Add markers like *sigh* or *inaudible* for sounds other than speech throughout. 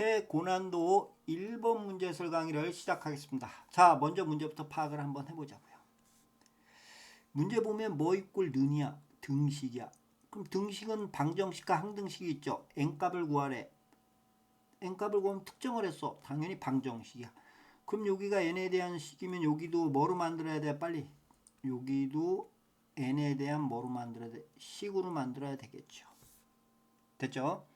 최고난도 1번 문제설 강의를 시작하겠습니다. 자, 먼저 문제부터 파악을 한번 해보자고요. 문제 보면 뭐 이꼴 는이야? 등식이야. 그럼 등식은 방정식과 항등식이 있죠. n값을 구하래. n값을 구하면 특정을 했어. 당연히 방정식이야. 그럼 여기가 n에 대한 식이면 여기도 뭐로 만들어야 돼? 빨리. 여기도 n에 대한 뭐로 만들어야 돼? 식으로 만들어야 되겠죠. 됐죠?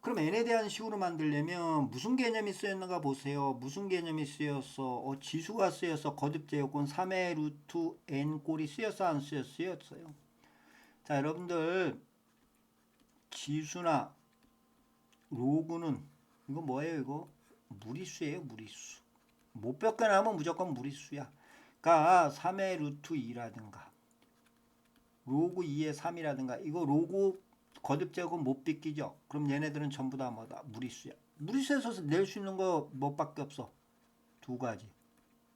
그럼 n에 대한 식으로 만들려면 무슨 개념이 쓰였는가 보세요. 무슨 개념이 쓰였어? 어, 지수가 쓰여서 거듭제 요건 3의 루트 n 꼴이 쓰였어 안 쓰였어요? 자 여러분들 지수나 로그는 이거 뭐예요 이거? 무리수예요 무리수. 못 벗겨나면 무조건 무리수야. 그러니까 3의 루트 2라든가 로그 2의 3이라든가 이거 로그 거듭 제곱 못 비끼죠. 그럼 얘네들은 전부 다 뭐다? 무리수야. 무리수에서 낼 수 있는 거 뭐밖에 없어? 두 가지.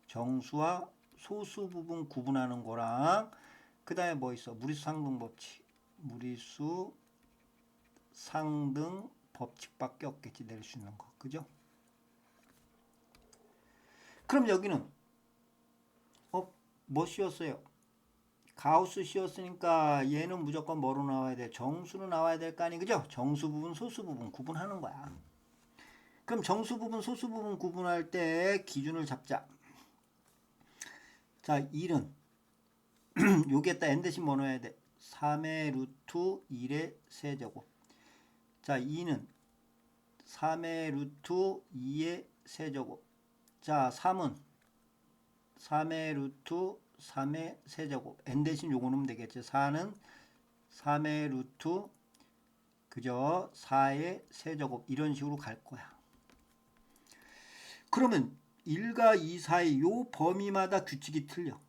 정수와 소수 부분 구분하는 거랑 그 다음에 뭐 있어? 무리수 상등 법칙. 무리수 상등 법칙밖에 없겠지 낼 수 있는 거. 그죠? 그럼 여기는 어? 뭐 씌웠어요? 가우스 씌웠으니까 얘는 무조건 뭐로 나와야 돼? 정수로 나와야 될 거 아니 그죠? 정수 부분, 소수 부분 구분하는 거야. 그럼 정수 부분, 소수 부분 구분할 때 기준을 잡자. 자, 1은 여기에다 *clears throat* n 대신 뭐 넣어야 돼? 3의 루트 1의 세제곱. 자, 2는 3의 루트 2의 세제곱. 자, 3은 3의 루트 3의 세제곱 n 대신 요거 넣으면 되겠죠. 4는 3의 루트 그죠? 4의 세제곱 이런 식으로 갈 거야. 그러면 1과 2 사이 요 범위마다 규칙이 틀려.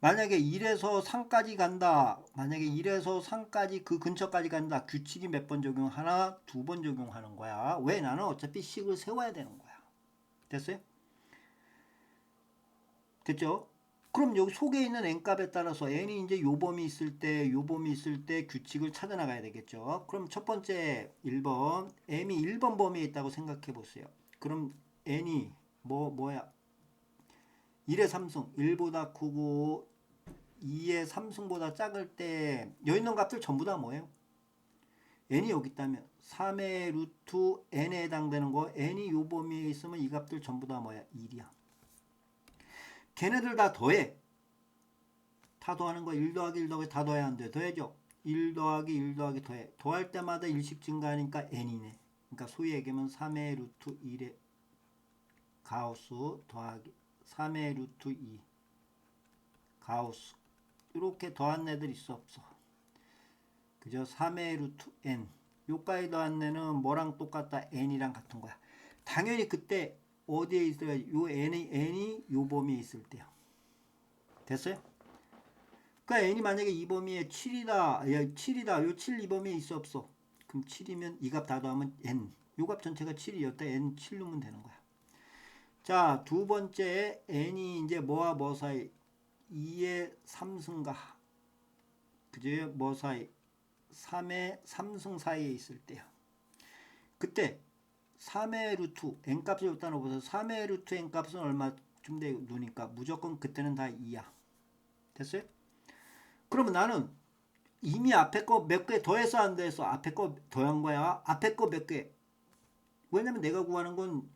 만약에 1에서 3까지 간다. 만약에 1에서 3까지 그 근처까지 간다. 규칙이 몇 번 적용하나? 두 번 적용하는 거야. 왜? 나는 어차피 식을 세워야 되는 거야. 됐어요? 됐죠? 그럼 여기 속에 있는 n값에 따라서 n이 이제 요 범위 있을 때, 요 범위 있을 때 규칙을 찾아 나가야 되겠죠. 그럼 첫 번째 1번, m이 1번 범위에 있다고 생각해 보세요. 그럼 n이 뭐 뭐야? 1의 3승, 1보다 크고 2의 3승보다 작을 때 여기 있는 값들 전부 다 뭐예요? n이 여기 있다면 3의 루트 n에 해당되는 거 n이 요 범위에 있으면 이 값들 전부 다 뭐야? 1이야. 걔네들 다 더해. 다 더하는 거 1 더하기 1 더하기 다 더해야 안 돼. 더해줘. 1 더하기 1 더하기 더해. 더할 때마다 일씩 증가하니까 n이네. 그러니까 소위 얘기하면 3의 루트 1의 가우스 더하기 3의 루트 2 가우스 이렇게 더한 애들 있어 없어. 그죠? 3의 루트 n 요까지 더한 애는 뭐랑 똑같다? n이랑 같은 거야. 당연히 그때 어디에 있어야 요 n이 n이 요 범위에 있을 때요. 됐어요? 그러니까 n이 만약에 이 범위에 7이다. 야, 7이다. 요 7 이 범위에 있어 없어? 그럼 7이면 이 값 다 더하면 n. 요 값 전체가 7이었다. n 7 넣으면 되는 거야. 자, 두 번째 n이 이제 뭐와 뭐 사이? 2의 3승과 그죠? 뭐 사이? 3의 3승 사이에 있을 때요. 그때 3의 루트 n 값을 일단 넣어보세요. 3의 루트 n 값은 얼마쯤 되니까 무조건 그때는 다 2야. 됐어요? 그러면 나는 이미 앞에 거 몇 개 더해서 안 더해서 앞에 거 더한 거야. 앞에 거 몇 개. 왜냐면 내가 구하는 건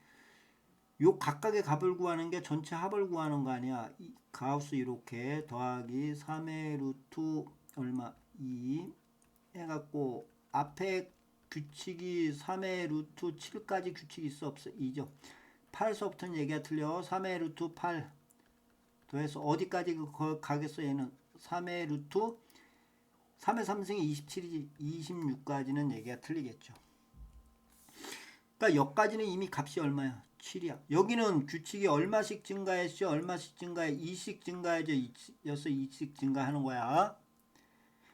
요 각각의 값을 구하는 게 전체 합을 구하는 거 아니야. 이 가우스 이렇게 더하기 3의 루트 얼마 2 해갖고 앞에 규칙이 3의 루트 7까지 규칙이 있어 없어? 2죠. 8서부터는 얘기가 틀려. 3의 루트 8 더해서 어디까지 그 가겠어 얘는 3의 루트 3의 3승이 27이지 26까지는 얘기가 틀리겠죠. 그러니까 여기까지는 이미 값이 얼마야? 7이야. 여기는 규칙이 얼마씩 증가했죠? 얼마씩 증가해? 2씩 증가해죠? 2였어 2씩 증가하는 거야.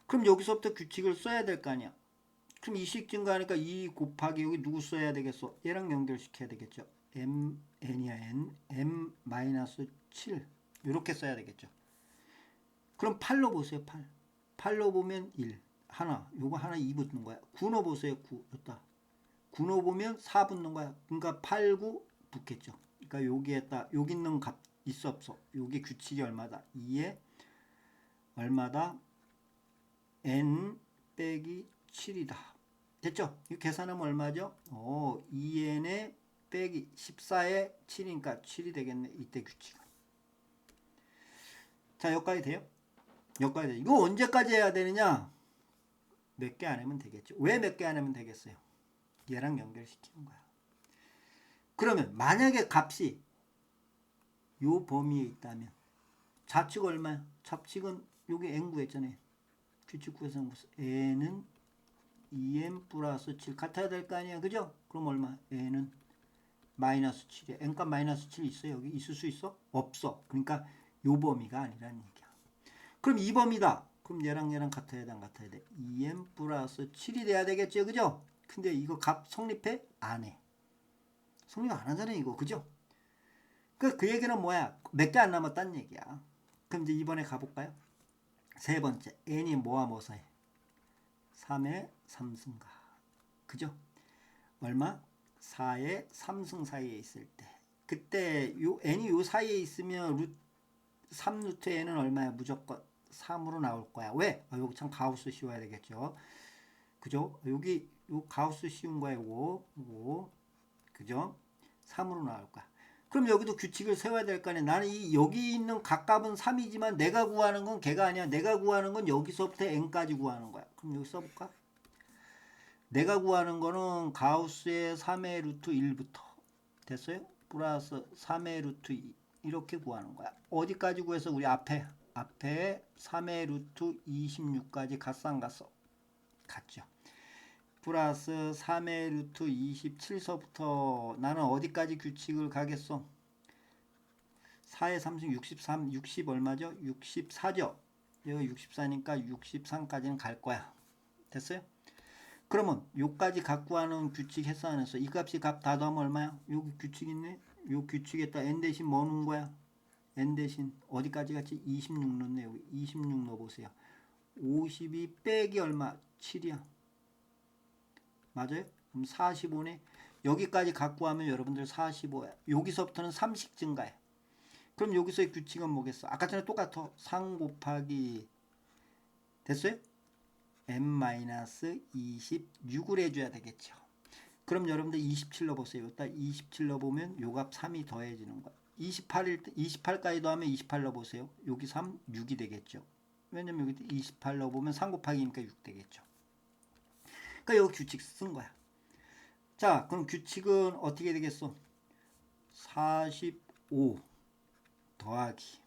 그럼 여기서부터 규칙을 써야 될 거 아니야. 그럼 2씩 증가하니까 2 곱하기 여기 누구 써야 되겠어? 얘랑 연결시켜야 되겠죠. m n이야 n m 마이너스 7 이렇게 써야 되겠죠. 그럼 8로 보세요. 8. 8로 보면 1 하나 요거 하나 2 붙는 거야. 9 넣어보세요. 9 됐다. 군호 보면 4 붙는 거야. 그러니까 8, 9 붙겠죠. 그러니까 여기에다 여기 있는 값 있어 없어. 여기 규칙이 얼마다? 2에 얼마다? n 빼기 7이다. 됐죠? 이 계산하면 얼마죠? 어, 2n에 빼기 14에 7이니까 7이 되겠네. 이때 규칙은. 자, 여기까지 돼요? 여기까지 돼요. 이거 언제까지 해야 되느냐? 몇 개 안 하면 되겠죠. 왜 몇 개 안 하면 되겠어요? 얘랑 연결시키는 거야. 그러면 만약에 값이 요 범위에 있다면 좌측 얼마야? 좌측은 여기 n 구했잖아요. 규칙 무슨 n은 2n 플러스 7 같아야 될 거 아니야. 그죠? 그럼 얼마? n은 마이너스 7이야. n값 마이너스 7 있어 여기? 있을 수 있어? 없어. 그러니까 요 범위가 아니라는 얘기야. 그럼 이 범위다. 그럼 얘랑 얘랑 같아야 돼, 안 같아야 돼? 2n 플러스 7이 돼야 되겠죠, 그죠? 근데 이거 값 성립해? 안 해. 성립 안 하잖아요, 이거, 그죠? 그, 그 얘기는 뭐야? 몇 개 안 남았다는 얘기야. 그럼 이제 이번에 가볼까요? 세 번째, n이 뭐와 뭐 사이? 3의 3승가. 그죠? 얼마? 4의 3승 사이에 있을 때. 그때 요 n이 요 사이에 있으면 루, 3루트 n은 얼마야? 무조건 3으로 나올 거야. 왜? 아, 여기 참 가우스 씌워야 되겠죠. 그죠? 여기 요 가우스 씌운 거야, 요거. 요거. 그죠? 3으로 나올 거야. 그럼 여기도 규칙을 세워야 될 거 아니야. 나는 이 여기 있는 각값은 3이지만 내가 구하는 건 걔가 아니야. 내가 구하는 건 여기서부터 n까지 구하는 거야. 그럼 여기 써볼까? 내가 구하는 거는 가우스의 3의 루트 1부터 됐어요? 플러스 3의 루트 2 이렇게 구하는 거야. 어디까지 구해서 우리 앞에 앞에 3의 루트 26까지 갔어 안 갔어? 갔죠. 플러스 3의 루트 27서부터 나는 어디까지 규칙을 가겠어? 4의 3승 63, 60 얼마죠? 64죠. 여기 64니까 63까지는 갈 거야. 됐어요? 그러면 요까지 갖고 하는 규칙 했어 안 했어? 이 값이 값 다 더하면 얼마야? 여기 규칙 있네? 요 규칙에다 n 대신 뭐 넣은 거야? n 대신 어디까지 갔지? 26 넣네. 여기 26 넣어보세요. 52 빼기 얼마? 7이야. 맞아요? 그럼 45네. 여기까지 갖고 하면 여러분들 45야. 여기서부터는 3씩 증가해. 그럼 여기서의 규칙은 뭐겠어? 아까 전에 똑같아. 3 곱하기 됐어요? n-26을 해줘야 되겠죠. 그럼 여러분들 27 넣어보세요. 딱 27 넣어보면 요 값 3이 더해지는 거야. 28일 때 28까지 더하면 28 넣어보세요. 여기 3, 6이 되겠죠. 왜냐면 여기 28 넣어보면 3 곱하기니까 6 되겠죠. 그러니까 여기 규칙 쓴 거야. 자, 그럼 규칙은 어떻게 되겠어? 45 더하기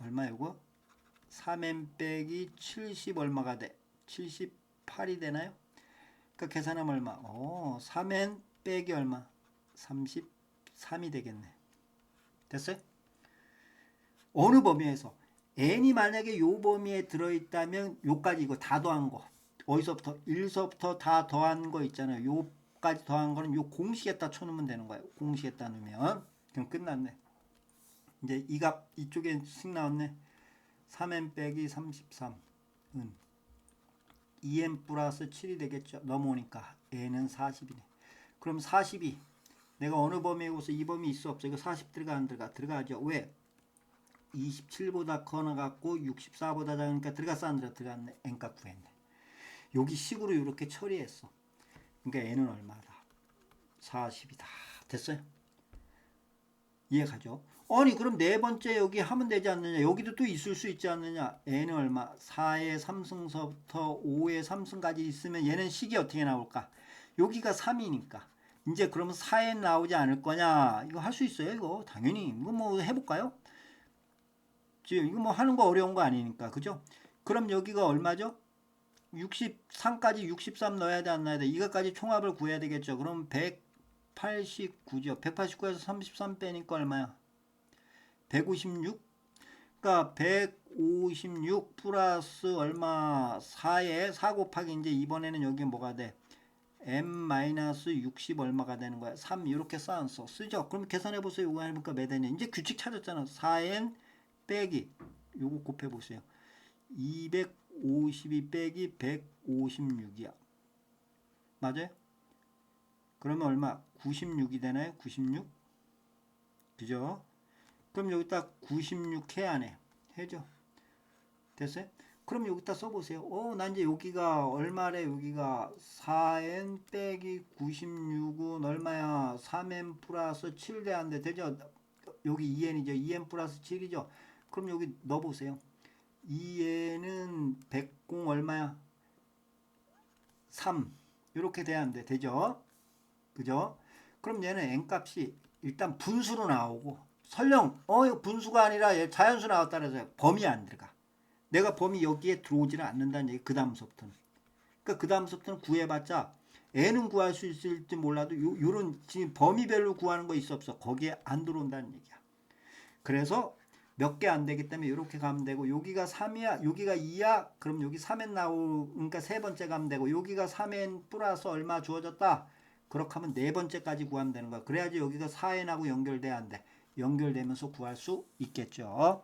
얼마 요거? 3n 빼기 70 얼마가 돼? 78이 되나요? 그러니까 계산하면 얼마? 어, 3n 빼기 얼마? 33이 되겠네. 됐어요? 어느 범위에서 n이 만약에 요 범위에 들어있다면 요까지 이거 다 더한 거 어디서부터 1서부터 다 더한 거 있잖아요. 요까지 더한 거는 요 공식에다 쳐놓으면 되는 거예요. 공식에다 넣으면 그럼 끝났네. 이제 이 값 이쪽에 식 나왔네. 3n 빼기 33은 2n 플러스 7이 되겠죠. 넘어오니까 n은 40이네. 그럼 42 내가 어느 범위에 오서 이 범위 있어 없어? 이거 40 들어가 안 들어가? 들어가죠. 왜? 27보다 커나 갖고 64보다 작으니까 들어갔어 안 들어가? 들어갔네. n값 구했네. 여기 식으로 이렇게 처리했어. 그러니까 n은 얼마다? 40이다. 됐어요? 이해 가죠? 아니 그럼 네 번째 여기 하면 되지 않느냐? 여기도 또 있을 수 있지 않느냐? n은 얼마? 4의 3승서부터 5의 3승까지 있으면 얘는 식이 어떻게 나올까? 여기가 3이니까 이제 그러면 4에 나오지 않을 거냐? 이거 할 수 있어요 이거 당연히 이거 뭐 해볼까요? 지금 이거 뭐 하는 거 어려운 거 아니니까 그죠? 그럼 여기가 얼마죠? 63까지 63 넣어야 돼 안 넣어야 돼? 이거까지 총합을 구해야 되겠죠. 그럼 189죠. 189에서 33 빼니까 얼마야? 156? 그러니까 156 플러스 얼마 4에 4 곱하기 이제 이번에는 여기 뭐가 돼? m-60 얼마가 되는 거야? 3 이렇게 쌓았어. 쓰죠? 그럼 계산해 보세요. 이거 해볼까 몇 되냐? 이제 규칙 찾았잖아. 4n 빼기 요거 곱해 보세요. 252 빼기 156이야. 맞아요? 그러면 얼마? 96이 되나요? 96? 그죠? 그럼 여기다 96 해야 안 해? 해죠. 됐어요? 그럼 여기다 써보세요. 어, 난 이제 여기가 얼마래? 여기가 4n 빼기 96은 얼마야? 3n 플러스 7 대한데 되죠? 여기 2n이죠. 2n 플러스 7이죠. 그럼 여기 넣어보세요. 2n은 100 얼마야? 3 이렇게 돼야 한대 되죠? 그죠? 그럼 얘는 n 값이 일단 분수로 나오고 설령 어 이거 분수가 아니라 얘 자연수 나왔다 그래서 범위 안 들어가. 내가 범위 여기에 들어오지는 않는다는 얘기 그 다음서부터는. 그러니까 그 다음서부터는 구해봤자 n은 구할 수 있을지 몰라도 요, 요런 지금 범위별로 구하는 거 있어 없어? 거기에 안 들어온다는 얘기야. 그래서 몇 개 안 되기 때문에 이렇게 가면 되고 여기가 3이야 여기가 2야 그럼 여기 3엔 나오 그러니까 세 번째 가면 되고 여기가 3엔 플러스 얼마 주어졌다? 그렇게 하면 네 번째까지 구하면 되는 거야. 그래야지 여기가 4n하고 연결돼야 한대 연결되면서 구할 수 있겠죠